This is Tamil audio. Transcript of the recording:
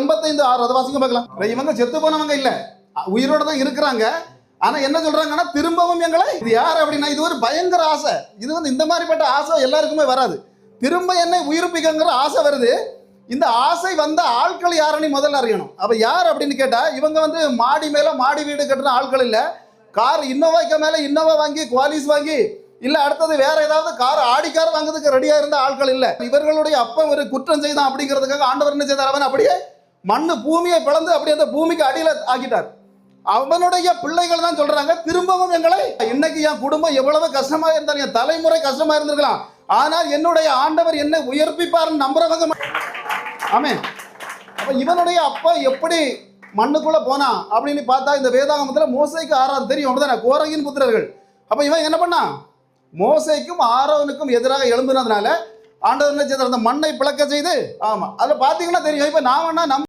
எண்பத்தைந்து ஆறு அதை வாசிங்க பார்க்கலாம். இவங்க செத்து போனவங்க இல்ல. உயிரோட தான் இருக்கிறாங்க. ஆனா என்ன சொல்றாங்கன்னா திரும்பவும் எங்களை இது யார் அப்படின்னா இது ஒரு பயங்கர ஆசை. இது வந்து இந்த மாதிரிப்பட்ட ஆசை எல்லாருக்குமே வராது. திரும்ப என்னை உயிர்ப்பிக்கங்கிற ஆசை வருது. இந்த ஆசை வந்த ஆட்கள் யாருன்னு முதல்ல அறியணும். அப்ப யார் அப்படின்னு கேட்டா இவங்க வந்து மாடி மேல மாடி வீடு கட்டுற ஆட்கள் இல்ல. கார் இன்னோவாக்கு மேல இன்னோவா வாங்கி குவாலிஸ் வாங்கி இல்ல அடுத்தது வேற ஏதாவது கார் ஆடி கார் வாங்குறதுக்கு ரெடியா இருந்த ஆட்கள் இல்ல. இவர்களுடைய அப்ப ஒரு குற்றம் செய்தான் அப்படிங்கிறதுக்காக ஆண்டவர் என்ன செய்தார்? அவன் அப்படியே மண்ணு பூமியை பிளந்து அப்படி அந்த பூமிக்கு அடியில் ஆக்கிட்டார். அவனுடைய பிள்ளைகள் தான் சொல்றாங்க திரும்பவும் எங்களை இன்னைக்கு என் குடும்பம் எவ்வளவு கஷ்டமா இருந்தாலும் என் தலைமுறை கஷ்டமா இருந்திருக்கலாம். ஆனால் என்னுடைய ஆண்டவர் என்னை உயர்ப்பிப்பார்னு நம்புறவங்க ஆமே அப்ப இவனுடைய அப்பா எப்படி மண்ணுக்குள்ள போனா அப்படின்னு பார்த்தா இந்த வேதாகமத்தில் மோசைக்கு ஆறாவது தெரியும் அப்படிதானே கோரகின் புத்திரர்கள். அப்ப இவன் என்ன பண்ணான் மோசைக்கும் ஆரோனுக்கும் எதிராக எழும்புனதுனால ஆண்டவர் என்ன செய்தார்? அந்த மண்ணை பிளக்க செய்து ஆமா. அதுல பாத்தீங்கன்னா தெரியும் இப்ப நான் வேணா நம்ம